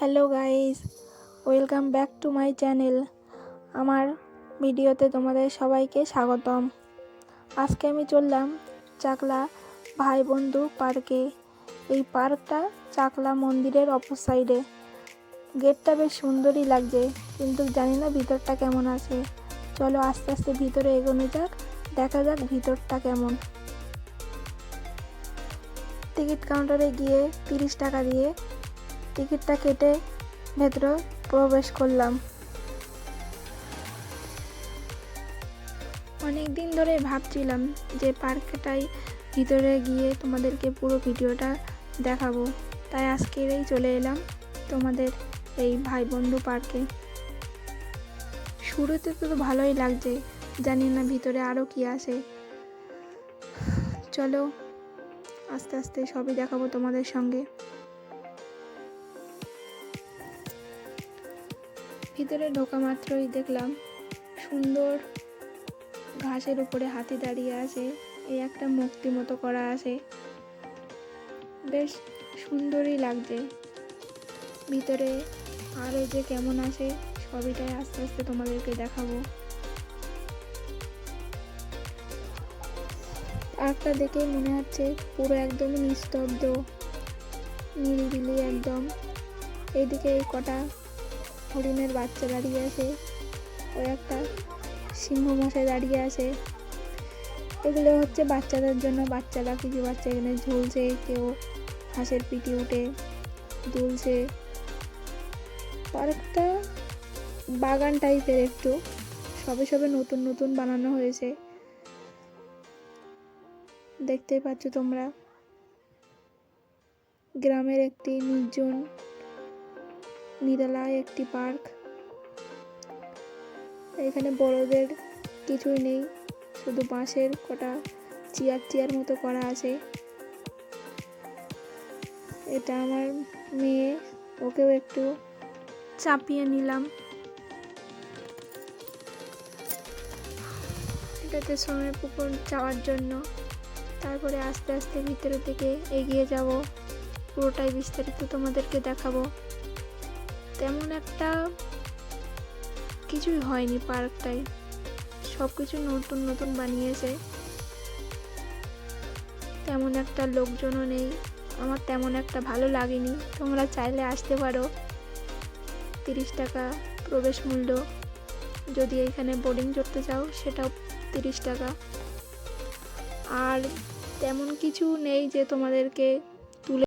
Hello guys, welcome back to my channel. আমার ভিডিওতে তোমাদের সবাইকে স্বাগতম। আজকে আমি চললাম চাকলা ভাই বন্ধু পার্কে। এই পার্কটা চাকলা মন্দিরের অপর সাইডে গেটটা বেশ সুন্দরই লাগছে, কিন্তু জানি না ভিতরটা কেমন আছে। চলো আস্তে আস্তে ভিতরে এগোনো যাক, দেখা যাক ভিতরটা কেমন। টিকিট কাউন্টারে গিয়ে তিরিশ টাকা দিয়ে টিকিটটা কেটে ভেতরে প্রবেশ করলাম। অনেক দিন ধরে ভাবছিলাম যে পার্কটাই ভিতরে গিয়ে তোমাদেরকে পুরো ভিডিওটা দেখাবো। তাই আজকেরই চলে এলাম তোমাদের এই ভাই বন্ধু পার্কে। শুরুতে তো ভালোই লাগছে, জানি না ভিতরে আরও কি আছে। চলো আস্তে আস্তে সবই দেখাবো তোমাদের সঙ্গে। ভিতরে ঢোকা মাত্রই দেখলাম সুন্দর ঘাসের উপরে হাতি দাঁড়িয়ে আছে, এই একটা মূর্তি মতো করা আছে। বেশ সুন্দরই লাগছে। ভিতরে আরও যে কেমন আছে সবইটাই আস্তে আস্তে তোমাদেরকে দেখাবো। পার্কটা দেখে মনে হচ্ছে পুরো একদমই নিস্তব্ধ, নিরিবিলি একদম। এইদিকে এই কটা হরিণের বাচ্চা দাঁড়িয়ে আছে। ওই একটা সিংহ মশাই দাঁড়িয়ে আছে। এগুলো হচ্ছে বাচ্চাদের জন্য। বাচ্চারা কিছু বাচ্চা এখানে ঝুলছে, কেউ হাঁসের পিঠে উঠে দুলছে পার্কটা বাগান টাইপের একটু। সবে সবে নতুন নতুন বানানো হয়েছে। দেখতেই পাচ্ছ তোমরা। গ্রামের একটি নির্জন নিরালায় একটি পার্ক। এখানে বড়দের কিছুই নেই, শুধু বাঁশের কটা চেয়ার চেয়ার মতো করা আছে। এটা আমার মেয়ে, ওকেও একটু চাপিয়ে নিলাম। এটাতে সময় পুকুর যাওয়ার জন্য। তারপরে আস্তে আস্তে ভিতরের দিকে এগিয়ে যাব। পুরোটাই বিস্তারিত তোমাদেরকে দেখাবো। তেমন একটা কিছুই হয়নি পার্কটায়। সব কিছু নতুন নতুন বানিয়েছে। তেমন একটা লোকজনও নেই। আমার তেমন একটা ভালো লাগেনি। তোমরা চাইলে আসতে পারো। তিরিশ টাকা প্রবেশ মূল্য। যদি এখানে বোর্ডিং চড়তে চাও, সেটাও তিরিশ টাকা। আর তেমন কিছু নেই যে তোমাদেরকে